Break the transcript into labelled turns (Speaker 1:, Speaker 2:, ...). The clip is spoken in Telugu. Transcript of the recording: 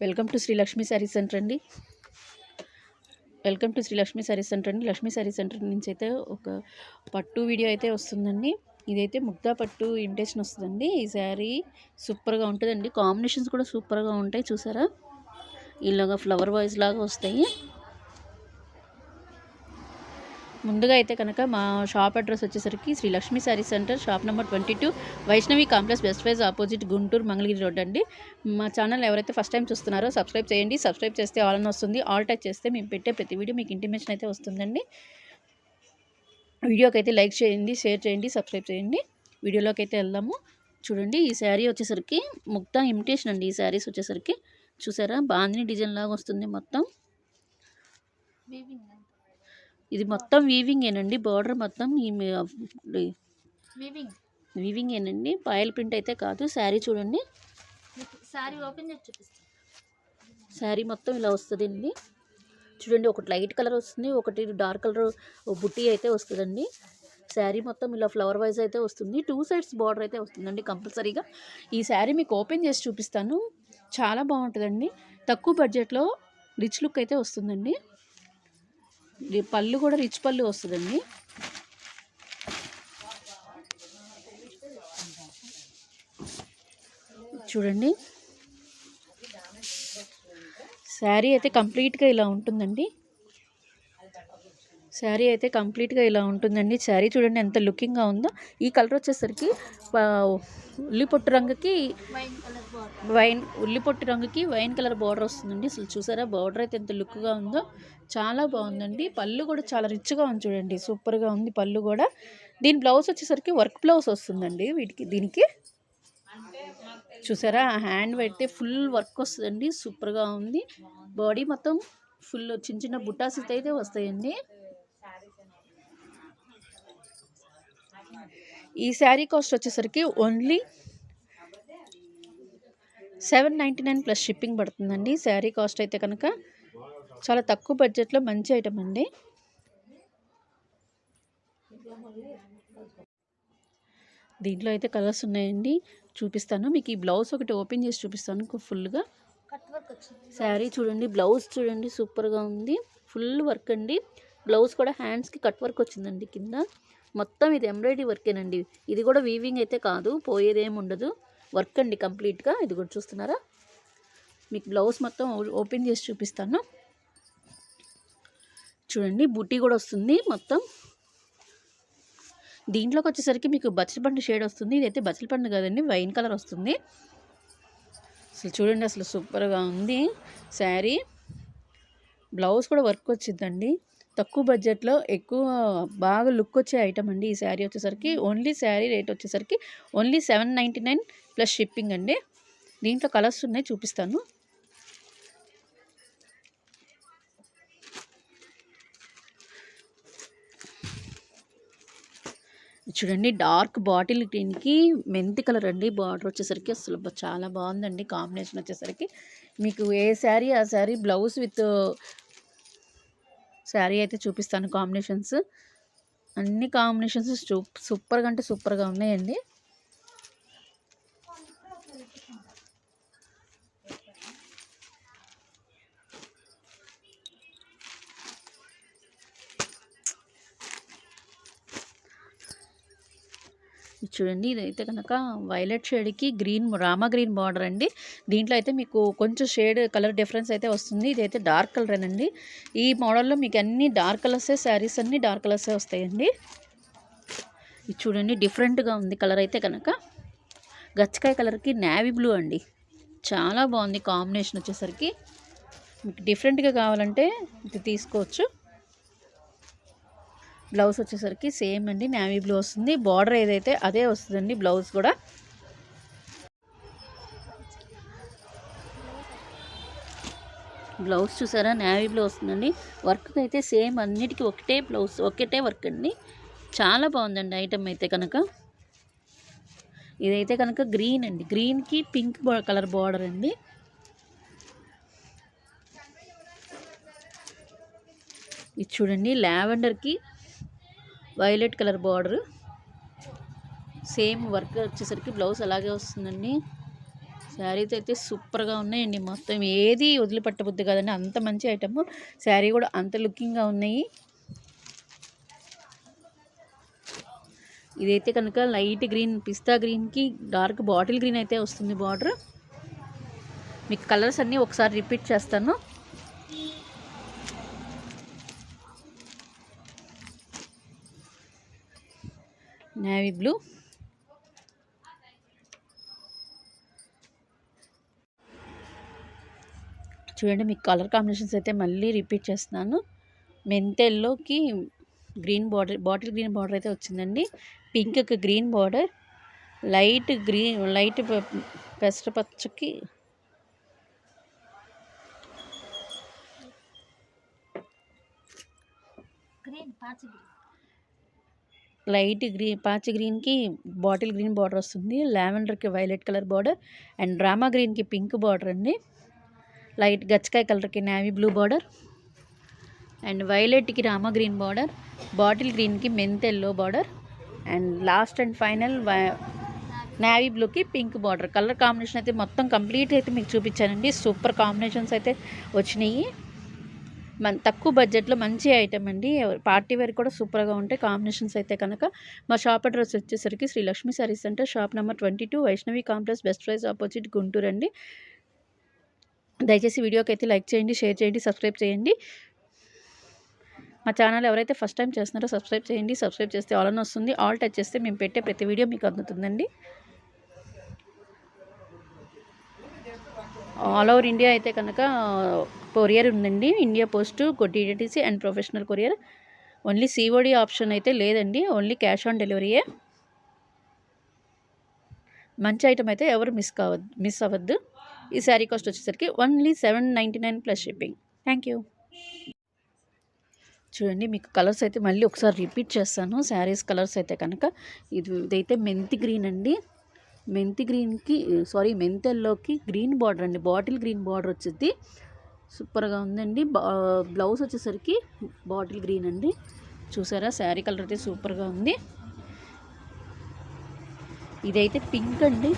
Speaker 1: Welcome to Shri Lakshmi saree centre అండి. Welcome to Shri Lakshmi saree centre అండి. లక్ష్మీ శారీ సెంటర్ నుంచి అయితే ఒక పట్టు వీడియో అయితే వస్తుందండి. ఇదైతే ముగ్ధా పట్టు ఇమిటేషన్ వస్తుందండి. ఈ శారీ సూపర్గా ఉంటుందండి. కాంబినేషన్స్ కూడా సూపర్గా ఉంటాయి. చూసారా? ఇలాగా ఫ్లవర్ వాయిస్ లాగా వస్తాయి. ముందుగా అయితే కనుక మా షాప్ అడ్రస్ వచ్చేసరికి Shri Lakshmi saree centre shop number twenty two Vaishnavi complex best wise opposite Guntur Mangalagiri road అండి. మా ఛానల్ ఎవరైతే ఫస్ట్ టైం చూస్తున్నారో సబ్స్క్రైబ్ చేయండి. సబ్స్క్రైబ్ చేస్తే ఆల్ అని వస్తుంది. ఆల్ టచ్ చేస్తే మేము పెట్టే ప్రతి వీడియో మీకు ఇంటిమేషన్ అయితే వస్తుందండి. వీడియోకి అయితే లైక్ చేయండి షేర్ చేయండి సబ్స్క్రైబ్ చేయండి. వీడియోలోకి అయితే వెళ్దాము. చూడండి ఈ శారీ వచ్చేసరికి ముక్తా ఇమిటేషన్ అండి. ఈ శారీస్ వచ్చేసరికి చూసారా? బాందిని డిజైన్ లాగా వస్తుంది మొత్తం. ఇది మొత్తం వీవింగ్ ఏనండి? బార్డర్ మొత్తం ఈ
Speaker 2: వీవింగ్
Speaker 1: వీవింగ్ ఏనండి? పాయల్ ప్రింట్ అయితే కాదు శారీ చూడండి.
Speaker 2: సారీ ఓపెన్ చేసి చూపిస్తాను.
Speaker 1: శారీ మొత్తం ఇలా వస్తుందండి. చూడండి ఒకటి లైట్ కలర్ వస్తుంది ఒకటి డార్క్ కలర్ బుట్టి అయితే వస్తుందండి. శారీ మొత్తం ఇలా ఫ్లవర్ వైజ్ అయితే వస్తుంది. టూ సైడ్స్ బార్డర్ అయితే వస్తుందండి కంపల్సరీగా ఈ శారీ మీకు ఓపెన్ చేసి చూపిస్తాను. చాలా బాగుంటుందండి. తక్కువ బడ్జెట్లో రిచ్ లుక్ అయితే వస్తుందండి. పళ్ళు కూడా రిచ్ పళ్ళు వస్తుందండి. చూడండి. శారీ అయితే కంప్లీట్గా ఇలా ఉంటుందండి. శారీ అయితే కంప్లీట్గా ఇలా ఉంటుందండి. శారీ చూడండి ఎంత లుకింగ్గా ఉందో. ఈ కలర్ వచ్చేసరికి ఉల్లి పొట్టు రంగుకి
Speaker 2: వైన్ కలర్
Speaker 1: వైన్ ఉల్లి పొట్టు రంగుకి వైన్ కలర్ బార్డర్ వస్తుందండి. అసలు చూసారా? బార్డర్ అయితే ఎంత లుక్గా ఉందో. చాలా బాగుందండి. పళ్ళు కూడా చాలా రిచ్గా ఉంది చూడండి. సూపర్గా ఉంది పళ్ళు కూడా. దీని బ్లౌజ్ వచ్చేసరికి వర్క్ బ్లౌజ్ వస్తుందండి వీటికి దీనికి. చూసారా? హ్యాండ్ పెడితే ఫుల్ వర్క్ వస్తుందండి. సూపర్గా ఉంది. బాడీ మొత్తం ఫుల్ చిన్న చిన్న బుట్టాస్ అయితే వస్తాయండి. ఈ శారీ కాస్ట్ వచ్చేసరికి only seven ninety nine plus shipping పడుతుందండి. శారీ కాస్ట్ అయితే కనుక చాలా తక్కువ బడ్జెట్లో మంచి ఐటమ్ అండి. దీంట్లో అయితే కలర్స్ ఉన్నాయండి. చూపిస్తాను. మీకు ఈ బ్లౌజ్ ఒకటి ఓపెన్ చేసి చూపిస్తాను. ఫుల్గా
Speaker 2: కట్ వర్క్ వచ్చింది.
Speaker 1: శారీ చూడండి. బ్లౌజ్ చూడండి. సూపర్గా ఉంది. ఫుల్ వర్క్ అండి. బ్లౌజ్ కూడా హ్యాండ్స్కి కట్ వర్క్ వచ్చిందండి కింద. మొత్తం ఇది ఎంబ్రాయిడరీ వర్కేనండి. ఇది కూడా వీవింగ్ అయితే కాదు పోయేదేం ఉండదు. వర్క్ అండి కంప్లీట్గా. ఇది కూడా చూస్తున్నారా? మీకు బ్లౌజ్ మొత్తం ఓ- ఓపెన్ చేసి చూపిస్తాను. చూడండి బుట్టి కూడా వస్తుంది మొత్తం. దీంట్లోకి వచ్చేసరికి మీకు బచ్చలపండు షేడ్ వస్తుంది. ఇదైతే బచ్చలపండు కదండి వైన్ కలర్ వస్తుంది. అసలు చూడండి అసలు సూపర్గా ఉంది శారీ. బ్లౌజ్ కూడా వర్క్ వచ్చిందండి. తక్కువ బడ్జెట్లో ఎక్కువ బాగా లుక్ వచ్చే ఐటమ్ అండి ఈ శారీ వచ్చేసరికి. ఓన్లీ శారీ రేట్ వచ్చేసరికి only seven ninety nine plus shipping అండి. దీంట్లో కలర్స్ ఉన్నాయి చూపిస్తాను. చూడండి డార్క్ బాటిల్ గ్రీన్కి మెంతి కలర్ అండి. బార్డర్ వచ్చేసరికి అసలు చాలా బాగుందండి కాంబినేషన్ వచ్చేసరికి. మీకు ఏ శారీ ఆ శారీ బ్లౌజ్ విత్ శారీ అయితే చూపిస్తాను కాంబినేషన్స్. అన్ని కాంబినేషన్స్ సూపర్గా అంటే సూపర్గా ఉన్నాయండి. చూడండి. ఇదైతే కనుక వైలెట్ షేడ్కి గ్రీన్ రామా గ్రీన్ బార్డర్ అండి. దీంట్లో అయితే మీకు కొంచెం షేడ్ కలర్ డిఫరెన్స్ అయితే వస్తుంది. ఇదైతే డార్క్ కలర్ అండి. ఈ మోడల్లో మీకు అన్ని డార్క్ కలర్సే శారీస్ అన్ని డార్క్ కలర్సే వస్తాయండి. ఇది చూడండి డిఫరెంట్గా ఉంది కలర్ అయితే కనుక గచ్చకాయ కలర్కి నావీ బ్లూ అండి. చాలా బాగుంది కాంబినేషన్ వచ్చేసరికి. మీకు డిఫరెంట్గా కావాలంటే ఇది తీసుకోవచ్చు. బ్లౌజ్ వచ్చేసరికి సేమ్ అండి నావీ బ్లూ వస్తుంది. బార్డర్ ఏదైతే అదే వస్తుందండి బ్లౌజ్ కూడా. బ్లౌజ్ చూసారా నావీ బ్లూ వస్తుందండి. వర్క్ అయితే సేమ్ అన్నిటికీ ఒకటే బ్లౌజ్ ఒకటే వర్క్ అండి. చాలా బాగుందండి ఐటమ్ అయితే కనుక. ఇదైతే కనుక గ్రీన్ అండి. గ్రీన్కి పింక్ కలర్ బార్డర్ అండి. ఇది చూడండి లావెండర్కి violet colour border. Same work వచ్చేసరికి బ్లౌజ్ అలాగే వస్తుందండి. శారీస్ అయితే సూపర్గా ఉన్నాయండి మొత్తం. ఏది వదిలిపెట్టబుద్ది కదండి. అంత మంచి ఐటమ్ శారీ కూడా అంత లుకింగ్గా ఉన్నాయి. ఇదైతే కనుక లైట్ గ్రీన్ పిస్తా గ్రీన్కి డార్క్ బాటిల్ గ్రీన్ అయితే వస్తుంది బార్డర్. మీకు కలర్స్ అన్నీ ఒకసారి రిపీట్ చేస్తాను. నేవీ బ్లూ చూడండి మీకు కలర్ కాంబినేషన్స్ అయితే మళ్ళీ రిపీట్ చేస్తున్నాను. మెంతెల్లోకి green border bottle green border అయితే వచ్చిందండి. పింక్కి green border light green light పెసర పచ్చకి
Speaker 2: గ్రీన్
Speaker 1: లైట్ గ్రీన్ పాచి గ్రీన్కి బాటిల్ గ్రీన్ బార్డర్ వస్తుంది. లావెండర్కి వైలెట్ కలర్ బార్డర్ అండ్ డ్రామా గ్రీన్కి పింక్ బార్డర్ అండి. లైట్ గచ్చకాయ కలర్కి నావీ బ్లూ బార్డర్ అండ్ వైలెట్కి రామా గ్రీన్ బార్డర్ బాటిల్ గ్రీన్కి mint yellow border and last and final navy బ్లూకి పింక్ బార్డర్. కలర్ కాంబినేషన్ అయితే మొత్తం కంప్లీట్ అయితే మీకు చూపించానండి. సూపర్ కాంబినేషన్స్ అయితే వచ్చినాయి. మన తక్కువ బడ్జెట్లో మంచి ఐటమ్ అండి. పార్టీ వేర్ కూడా సూపర్గా ఉంటాయి. కాంబినేషన్స్ అయితే కనుక మా షాప్ అడ్రస్ వచ్చేసరికి Srilakshmi sarees centre shop number twenty two Vaishnavi complex best price opposite Guntur అండి. దయచేసి వీడియోకి అయితే లైక్ చేయండి షేర్ చేయండి సబ్స్క్రైబ్ చేయండి. మా ఛానల్ ఎవరైతే ఫస్ట్ టైం చేస్తున్నారో సబ్స్క్రైబ్ చేయండి. సబ్స్క్రైబ్ చేస్తే ఆల్ అని వస్తుంది. ఆల్ టచ్ చేస్తే మేము పెట్టే ప్రతి వీడియో మీకు అందుతుందండి. ఆల్ ఓవర్ ఇండియా అయితే కనుక కొరియర్ ఉందండి. India post DTC and professional courier. Only COD option అయితే లేదండి. ఓన్లీ క్యాష్ ఆన్ డెలివరీయే. మంచి ఐటమ్ అయితే ఎవరు మిస్ కావద్దు మిస్ అవ్వద్దు. ఈ శారీ కాస్ట్ వచ్చేసరికి only seven ninety nine plus shipping. Thank you. చూడండి మీకు కలర్స్ అయితే మళ్ళీ ఒకసారి రిపీట్ చేస్తాను. శారీస్ కలర్స్ అయితే కనుక ఇది ఇదైతే మెంతి గ్రీన్ అండి. మెంతి గ్రీన్కి సారీ మెంతెల్లోకి గ్రీన్ బార్డర్ అండి. బాటిల్ గ్రీన్ బార్డర్ వచ్చింది. సూపర్గా ఉందండి. బా బ్లౌజ్ వచ్చేసరికి బాటిల్ గ్రీన్ అండి. చూసారా? శారీ కలర్ అయితే సూపర్గా ఉంది. ఇదైతే పింక్ అండి.